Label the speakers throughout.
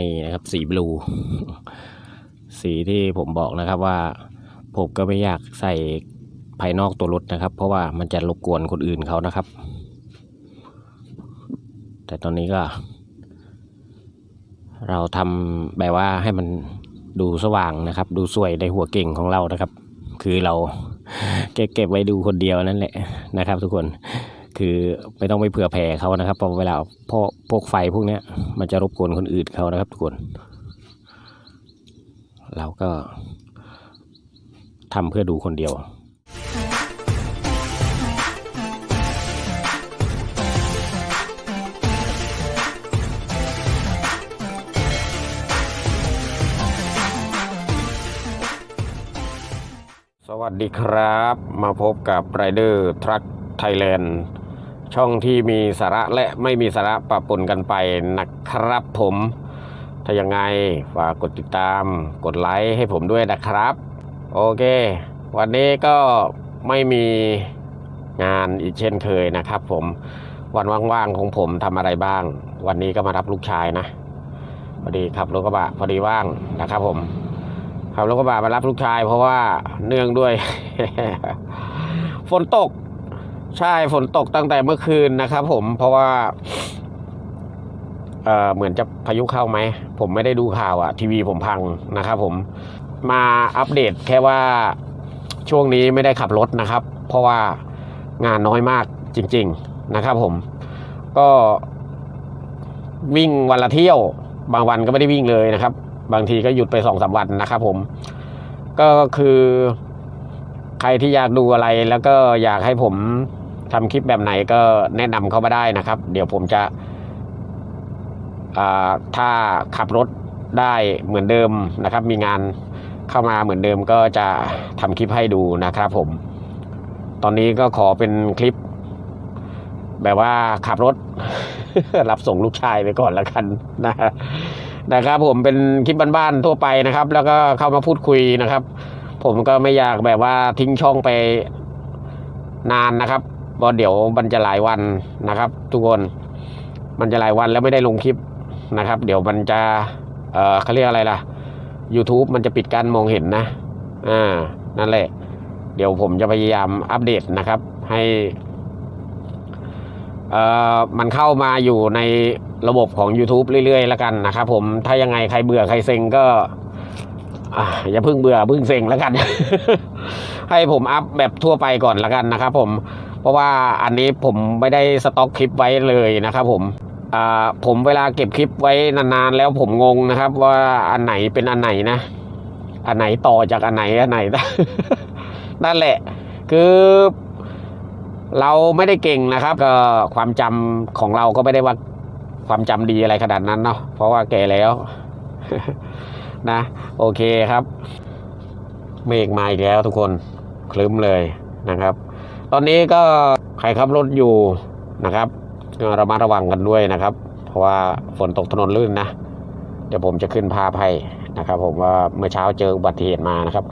Speaker 1: นี่นะครับสีบลู สีที่ผมบอกนะครับว่า ผมก็ไม่อยากใส่ภายนอกตัวรถนะครับ เพราะว่ามันจะรบกวนคนอื่นเขานะครับ แต่ตอนนี้ก็ เราทำแบบว่าให้มันดูสว่างนะครับ ดูสวยในหัวเก่งของเรานะครับ คือเราเก็บเก็บไว้ดูคนเดียวนั่นแหละนะครับ ทุกคน คือไม่ต้องไปเผื่อแผ่เขานะครับพราะเวลาพวกพวกไฟพวกเนี้ยมันจะรบกวนคนอื่นเขานะครับทุกคน เราก็ทำเพื่อดูคนเดียวสวัสดีครับ มาพบกับ Rider Truck Thailand ช่องที่มีสาระและไม่มีสาระปะปนกันไปนะครับผม ถ้ายังไงฝากกดติดตาม กดไลค์ให้ผมด้วยนะครับ โอเค วันนี้ก็ไม่มีงานอีกเช่นเคยนะครับ ผมวันว่างๆของผมทำอะไรบ้าง วันนี้ก็มารับลูกชายนะพอดีขับรถกระบะพอดีว่างนะครับ ผมขับรถกระบะมารับลูกชาย เพราะว่าเนื่องด้วย ฝนตก ใช่ฝนตกตั้งแต่เมื่อคืนนะครับผมเพราะว่าเออเหมือนจะพายุเข้าไหม ผมไม่ได้ดูข่าวอะทีวีผมพังนะครับผมมาอัปเดตแค่ว่าช่วงนี้ไม่ได้ขับรถนะครับ เพราะว่างานน้อยมากจริง ๆนะครับผมก็วิ่งวันละเที่ยว บางวันก็ไม่ได้วิ่งเลยนะครับ บางทีก็หยุดไปสองสามวันนะครับผม ก็คือใครที่อยากดูอะไรแล้วก็อยากให้ผม ทำคลิปแบบไหนก็แนะนำเข้ามาได้นะครับ เดี๋ยวผมจะถ้าขับรถได้เหมือนเดิมนะครับ มีงานเข้ามาเหมือนเดิมก็จะทำคลิปให้ดูนะครับผม ตอนนี้ก็ขอเป็นคลิป แบบว่าขับรถ รับส่งลูกชายไปก่อนแล้วกันนะนะครับผมเป็นคลิปบ้านๆทั่วไปนะครับ แล้วก็เข้ามาพูดคุยนะครับ ผมก็ไม่อยากแบบว่าทิ้งช่องไปนานนะครับ เพราะเดี๋ยวมันจะหลายวันนะครับ ทุกคนมันจะหลายวันแล้วไม่ได้ลงคลิปนะครับ เดี๋ยวมันจะเออเขาเรียกอะไรล่ะ YouTube มันจะปิดการมองเห็นนะอ่านั่นแหละ เดี๋ยวผมจะพยายามอัปเดตนะครับ ให้เอ่อมันเข้ามาอยู่ในระบบของ YouTube เรื่อยๆ แล้วกันนะครับผมถ้ายังไงใครเบื่อใครเซ็งก็อะอย่าเพิ่งเบื่อเพิ่งเซ็งแล้วกัน ให้ผมอัพแบบทั่วไปก่อนแล้วกันนะครับผม ราะว่าอันนี้ผมไม่ได้สต็อกคลิปไว้เลยนะครับผมผมเวลาเก็บคลิปไว้นานๆแล้วผมงงนะครับ ว่าอันไหนเป็นอันไหนนะ อันไหนต่อจากอันไหนอันไหนนั่นแหละ คือเราไม่ได้เก่งนะครับ ก็ความจำของเราก็ไม่ได้ว่าความจำดีอะไรขนาดนั้นเนาะเพราะว่าแก่แล้วนะ โอเคครับ เมฆมาอีกแล้วทุกคนคลึ้มเลยนะครับ ตอนนี้ก็ใครขับรถอยู่นะครับระมัดระวังกันด้วยนะครับ เพราะว่าฝนตกถนนลื่นนะ เดี๋ยวผมจะขึ้นภาพให้นะครับ ผมว่าเมื่อเช้าเจออุบัติเหตุมานะครับ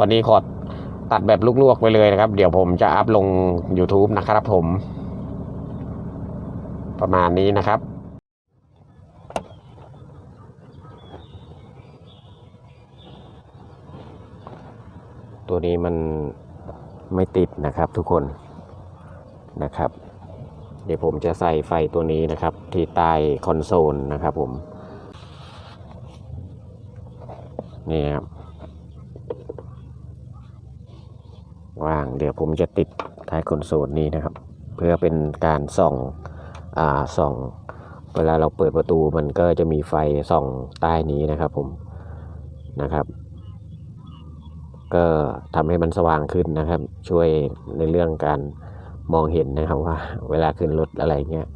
Speaker 1: วันนี้ขอตัดแบบลวกๆไปเลยนะครับ เดี๋ยวผมจะอัพลง YouTube นะครับผม ประมาณนี้นะครับตัวนี้มัน ไม่ติดนะครับทุกคนนะครับ เดี๋ยวผมจะใส่ไฟตัวนี้นะครับ ที่ใต้คอนโซลนะครับผมนี่ครับว่างเดี๋ยวผมจะติดท้ายคอนโซลนี้นะครับ เพื่อเป็นการส่องอ่าส่องเวลาเราเปิดประตูมันก็จะมีไฟส่องใต้นี้นะครับผมนะครับ ก็ทำให้มันสว่างขึ้นนะครับ ช่วยในเรื่องการมองเห็นนะครับว่าเวลาขึ้นรถอะไรเงี้ย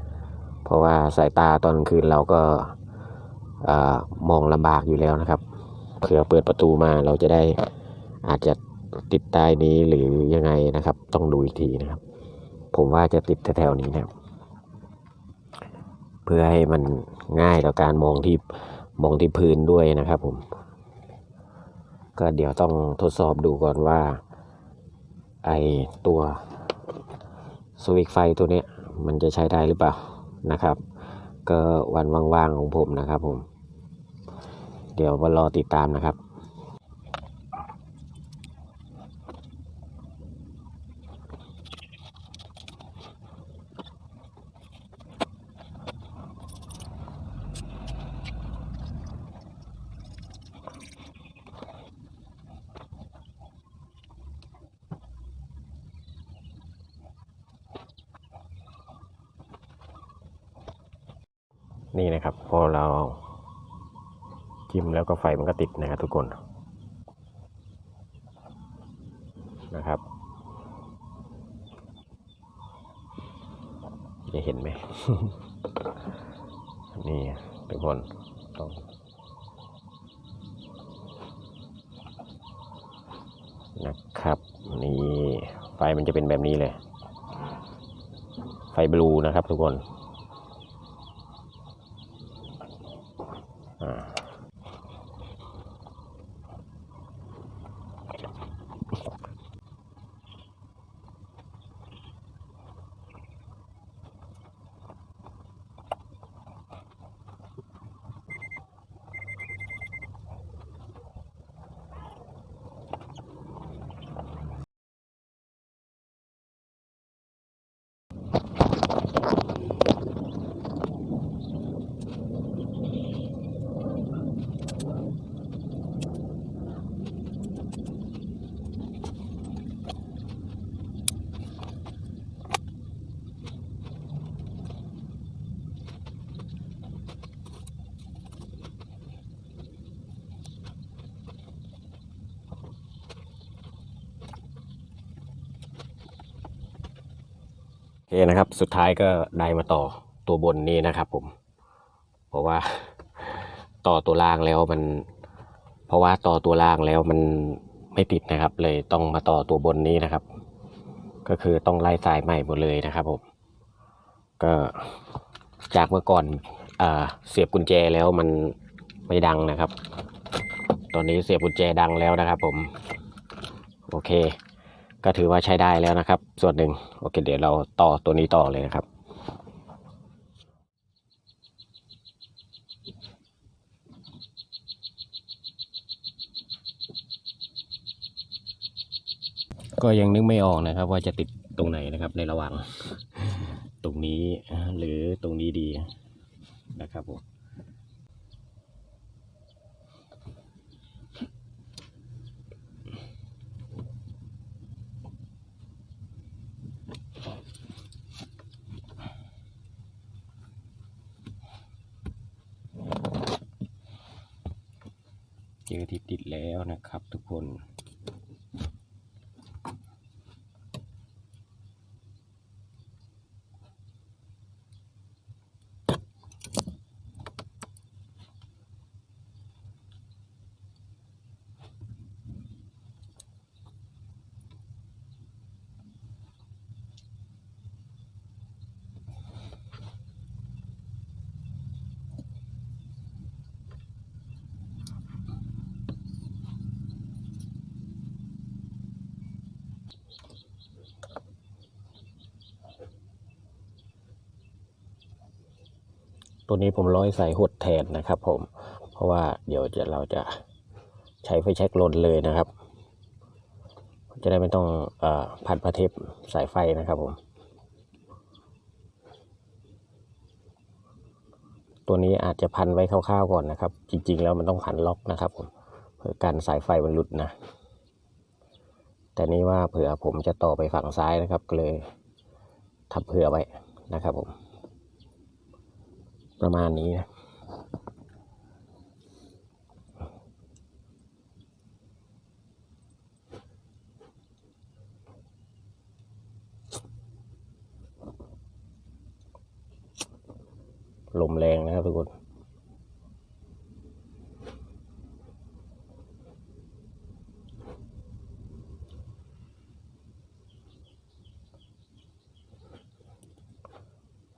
Speaker 1: เพราะว่าสายตาตอนคืนเราก็อมองลำบากอยู่แล้วนะครับเผื่อเปิดประตูมาเราจะได้อาจจะติดใต้นี้หรือยังไงนะครับ ต้องดูอีกทีนะครับ ผมว่าจะติดแถวๆนี้นะครับเพื่อให้มันง่ายต่อการมองที่มองที่พื้นด้วยนะครับผม ก็เดี๋ยวต้องทดสอบดูก่อนว่า ไอตัวสวิตไฟตัวนี้มันจะใช้ได้หรือเปล่านะครับ ก็วันว่างๆของผมนะครับผม เดี๋ยวมารอติดตามนะครับ นี่นะครับ พอเราจิ้มแล้วก็ไฟมันก็ติดนะครับทุกคนนะครับ จะเห็นไหม นี่ทุกคนต้องนะครับ นี่ไฟมันจะเป็นแบบนี้เลย ไฟบลูนะครับทุกคน โอเคนะครับ สุดท้ายก็ได้มาต่อตัวบนนี้นะครับ ผม เพราะว่าต่อตัวล่างแล้วมัน เพราะว่าต่อตัวล่างแล้วมันไม่ติดนะครับ เลยต้องมาต่อตัวบนนี้นะครับ ก็คือต้องไล่สายใหม่หมดเลยนะครับผมก็จากเมื่อก่อนอ่าเสียบกุญแจแล้วมันไม่ดังนะครับ ตอนนี้เสียบกุญแจดังแล้วนะครับผม โอเค ก็ถือว่าใช้ได้แล้วนะครับ ส่วนหนึ่งโอเค เดี๋ยวเราต่อตัวนี้ต่อเลยนะครับก็ยังนึกไม่ออกนะครับ ว่าจะติดตรงไหนนะครับในระหว่าง ตรงนี้หรือตรงนี้ดีนะครับผม เจอที่ติดแล้วนะครับทุกคน ตัวนี้ผมร้อยใส่หดแทนนะครับ ผม เพราะว่าเดี๋ยวจะเราจะใช้ไฟแช็กลนเลยนะครับ จะได้ไม่ต้องออพันพระเทปสายไฟนะครับผม ตัวนี้อาจจะพันไว้คร่าวๆก่อนนะครับ จริงๆ แล้วมันต้องพันล็อกนะครับผมเพื่อกันสายไฟมันหลุดนะ แต่นี้ว่าเผื่อผมจะต่อไปฝั่งซ้ายนะครับก็เลยทำเผื่อไว้นะครับผม ประมาณนี้นะลมแรงนะครับทุกคน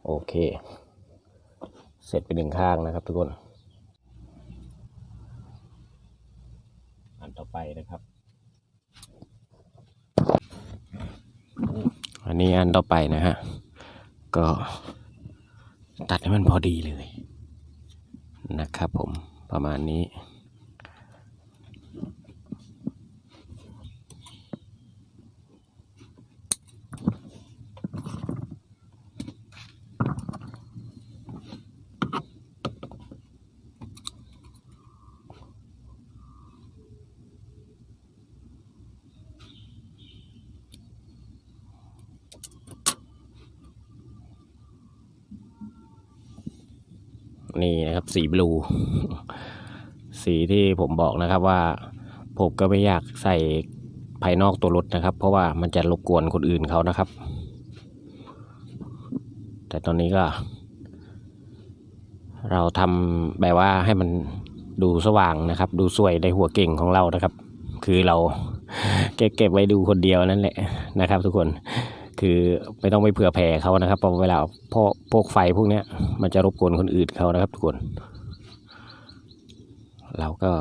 Speaker 1: โอเค เส ร็จไปหนึ่งข้างนะครับ ทุกคน อันต่อไปนะครับ อันนี้อันต่อไปนะฮะ ก็ตัดให้มันพอดีเลย นะครับผมประมาณนี้ สีบลู สีที่ผมบอกนะครับว่า ผมก็ไม่อยากใส่ภายนอกตัวรถนะครับ เพราะว่ามันจะรบกวนคนอื่นเขานะครับ แต่ตอนนี้ก็ เราทำแบบว่าให้มันดูสว่างนะครับ ดูสวยในหัวเก่งของเรานะครับ คือเราเก็บเก็บไว้ดูคนเดียวนั่นแหละนะครับ ทุกคน คือไม่ต้องไปเผื่อแผ่เขานะครับเพราะเวลาพวกพวกไฟพวกเนี้ยมันจะรบกวนคนอื่นเขานะครับทุกคน เราก็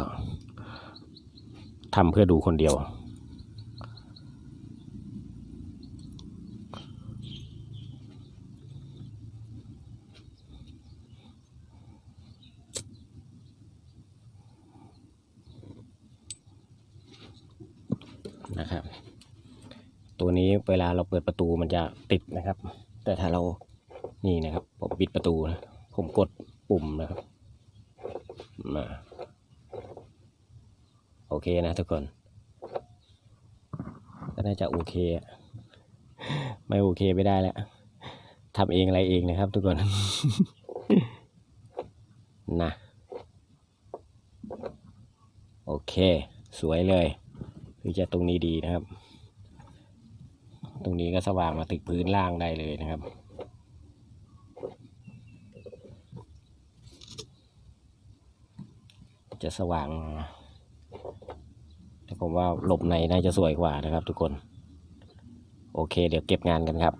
Speaker 1: ทำเพื่อดูคนเดียว นะครับ ตัวนี้เวลาเราเปิดประตูมันจะติดนะครับ แต่ถ้าเรานี่นะครับผมปิดประตูนะผมกดปุ่มนะครับมาโอเคนะทุกคนก็น่าจะโอเค ไม่โอเคไม่ได้แล้วทำเองอะไรเองนะครับ ทุกคนนะโอเค สวยเลย คือจะตรงนี้ดีนะครับ ตรงนี้ก็สว่างมาถึงพื้นล่างได้เลยนะครับ จะสว่างมาแต่ผมว่าหลบในน่าจะสวยกว่านะครับทุกคน โอเค เดี๋ยวเก็บงานกันครับ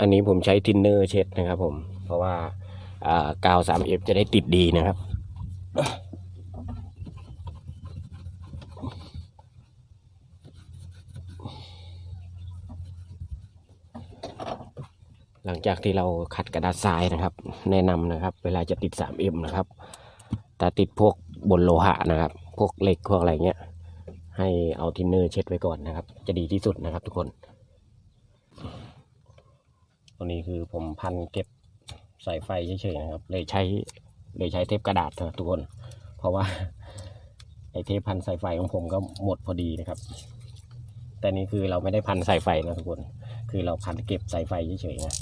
Speaker 1: อันนี้ผมใช้ทินเนอร์เช็ดนะครับผม เพราะว่าอ่ากาว 3F จะได้ติดดีนะครับ หลังจากที่เราขัดกระดาษทรายนะครับ แนะนำนะครับ เวลาจะติด 3M นะครับ แต่ติดพวกบนโลหะนะครับ พวกเหล็กพวกอะไรเงี้ย ให้เอาทินเนอร์เช็ดไว้ก่อนนะครับ จะดีที่สุดนะครับทุกคน ตัวนี้คือผมพันเก็บสายไฟเฉยๆนะครับ เลยใช้เลยใช้เทปกระดาษนะทุกคน เพราะว่าไอเทปพันสายไฟของผมก็หมดพอดีนะครับ แต่นี่คือเราไม่ได้พันสายไฟนะทุกคน คือเราพันเก็บสายไฟเฉยๆนะ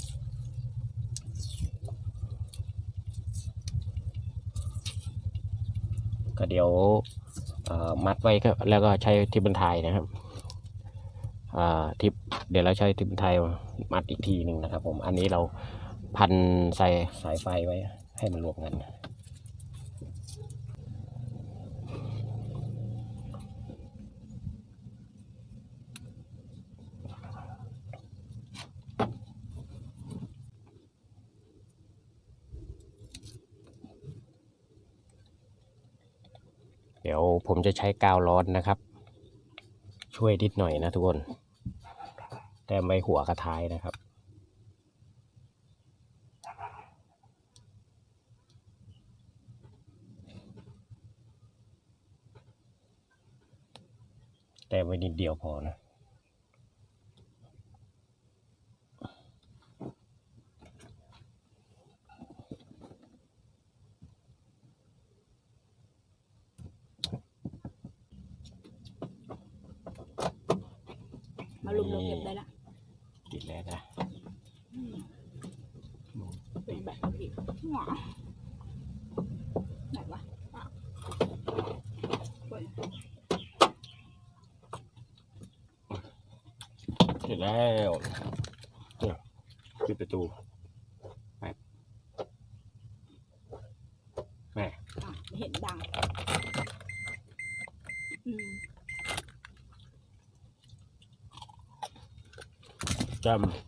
Speaker 1: ก็เดี๋ยวมัดไว้แล้วก็ใช้ทิปบรรทายนะครับ ทิปเดี๋ยวเราใช้ทิปไทยมัดอีกทีหนึ่งนะครับ ผมอันนี้เราพันใส่สายไฟไว้ให้มันรวมกันเดี๋ยวผมจะใช้กาวร้อนนะครับ ช่วยนิดหน่อยนะทุกคน แต่ไม่หัวกระท้ายนะครับ แต่ไว้นิดเดียวพอนะ
Speaker 2: มาลุมเราเก็บได้ละ
Speaker 1: ติดแล้วนะ
Speaker 2: เป็ นแบบเอาอีกหงอไหนวะอะเปิด
Speaker 1: ติดแล้วเนี่ยปิดประตูไปแม่
Speaker 2: อะไม่เห็นดังอืม
Speaker 1: จำ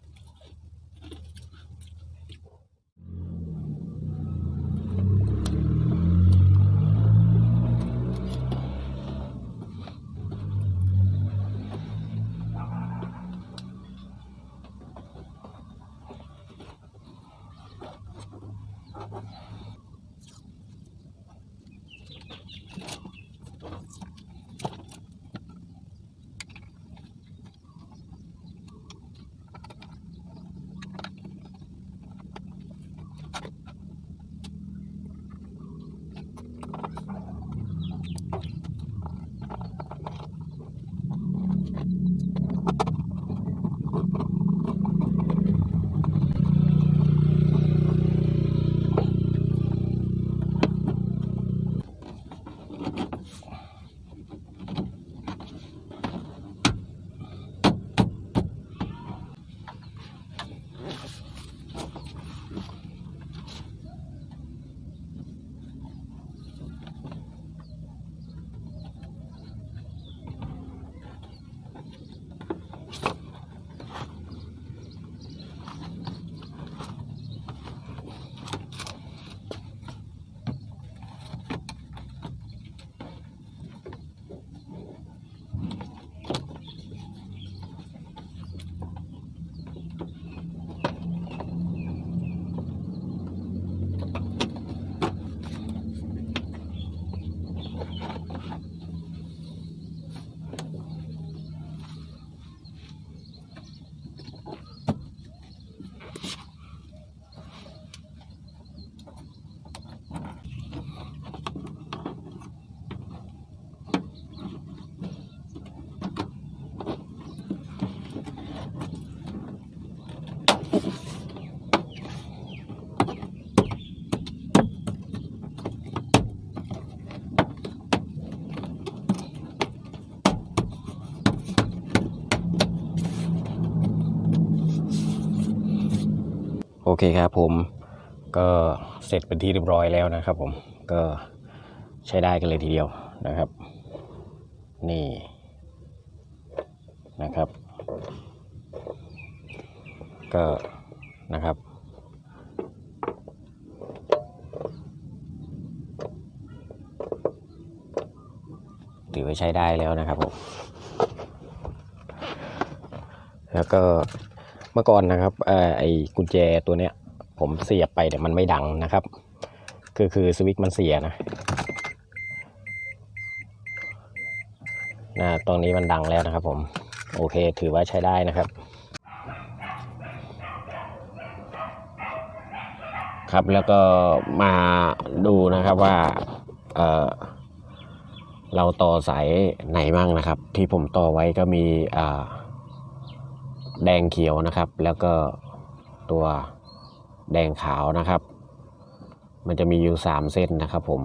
Speaker 1: โอเคครับผมก็เสร็จเป็นที่เรียบร้อยแล้วนะครับผมก็ใช้ได้กันเลยทีเดียวนะครับ นี่นะครับ ก็นะครับถือว่าใช้ได้แล้วนะครับผมแล้วก็ มื่อก่อนนะครับอไอ้กุญแจตัวเนี้ย ผมเสียบไปแต่มันไม่ดังนะครับ คือคือสวิตช์มันเสียนะนะตรงนี้มันดังแล้วนะครับผม โอเคถือว่าใช้ได้นะครับ ครับแล้วก็มาดูนะครับว่าเออเราต่อสายไหนมั่งนะครับ ที่ผมต่อไว้ก็มีอ่า แดงเขียวนะครับ แล้วก็ตัวแดงขาวนะครับ มันจะมีอยู่สามเส้นนะครับผม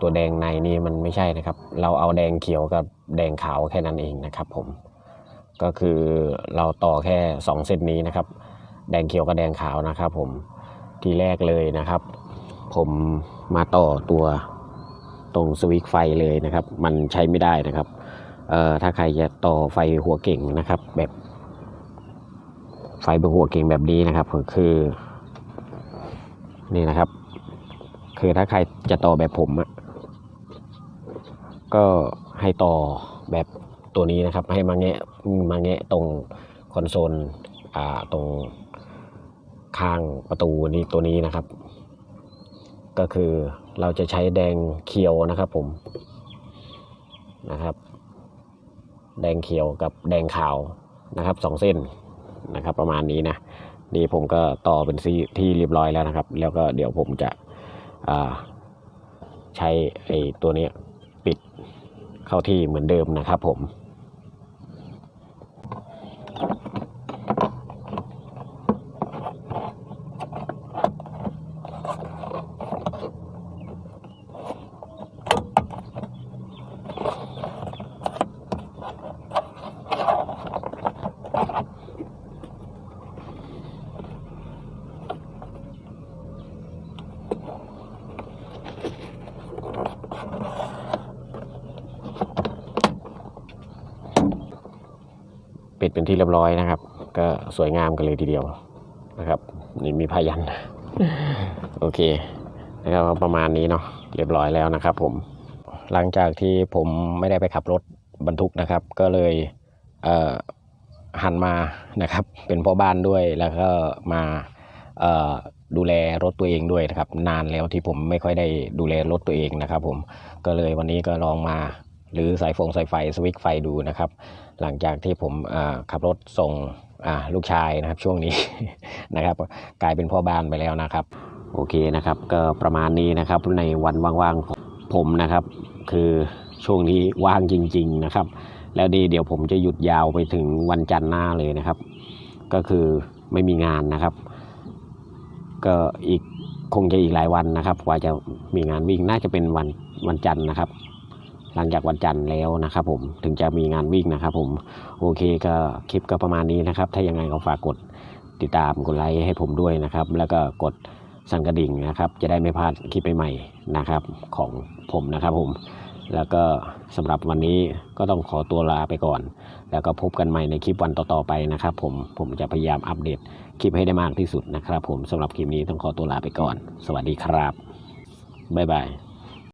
Speaker 1: ตัวแดงในนี่มันไม่ใช่นะครับ เราเอาแดงเขียวกับแดงขาวแค่นั้นเองนะครับผม ก็คือเราต่อแค่สองเส้นนี้นะครับ แดงเขียวกับแดงขาวนะครับผม ทีแรกเลยนะครับ ผมมาต่อตัวตรงสวิตช์ไฟเลยนะครับ มันใช้ไม่ได้นะครับ เอ่อ ถ้าใครจะต่อไฟหัวเก่งนะครับ แบบ ไฟบบหัวเก่งแบบนี้นะครับก็คือนี่นะครับ คือถ้าใครจะต่อแบบผมอะก็ให้ต่อแบบตัวนี้นะครับ ให้มาแงะมาแงะตรงคอนโซลอ่าตรงข้างประตูนี้ตัวนี้นะครับ ก็คือเราจะใช้แดงเขียวนะครับผมนะครับ แดงเขียวกับแดงขาวนะครับสองเส้น นะครับ ประมาณนี้นะนี่ผมก็ต่อเป็นซีที่เรียบร้อยแล้วนะครับ แล้วก็เดี๋ยวผมจะใช้ไอ้ตัวนี้ปิดเข้าที่เหมือนเดิมนะครับผม รียบร้อยนะครับ ก็สวยงามกันเลยทีเดียวนะครับ นี่มีพายัน โอเคนะครับประมาณนี้เนาะเรียบร้อยแล้วนะครับ ผม หลังจากที่ผมไม่ได้ไปขับรถบรรทุกนะครับ ก็เลยเหันมานะครับ เป็นพ่อบ้านด้วยแล้วก็มาดูแลรถตัวเองด้วยนะครับ นานแล้วที่ผมไม่ค่อยได้ดูแลรถตัวเองนะครับ ผมก็เลยวันนี้ก็ลองมา หรือสายฟงสายไฟสวิตช์ไฟดูนะครับ หลังจากที่ผมขับรถส่งลูกชายนะครับช่วงนี้นะครับ กลายเป็นพ่อบ้านไปแล้วนะครับ โอเคนะครับ ก็ประมาณนี้นะครับในวันว่างๆของผมนะครับ คือช่วงนี้ว่างจริง ๆนะครับ แล้วดีเดี๋ยวผมจะหยุดยาวไปถึงวันจันทร์หน้าเลยนะครับ ก็คือไม่มีงานนะครับ ก็อีกคงจะอีกหลายวันนะครับกว่าจะมีงานวิ่งน่าจะเป็นวันวันจันทร์นะครับ หลังจากวันจันทร์แล้วนะครับผมถึงจะมีงานวิ่งนะครับผมโอเคก็คลิปก็ประมาณนี้นะครับ ถ้ายังไงก็ฝากกดติดตามกดไลค์ให้ผมด้วยนะครับ แล้วก็กดสั่นกระดิ่งนะครับ จะได้ไม่พลาดคลิปใหม่ๆนะครับของผมนะครับผมแล้วก็สำหรับวันนี้ก็ต้องขอตัวลาไปก่อน แล้วก็พบกันใหม่ในคลิปวันต่อๆไปนะครับผมผมจะพยายามอัปเดตคลิปให้ได้มากที่สุดนะครับ ผมสำหรับคลิปนี้ต้องขอตัวลาไปก่อน สวัสดีครับบ๊ายบาย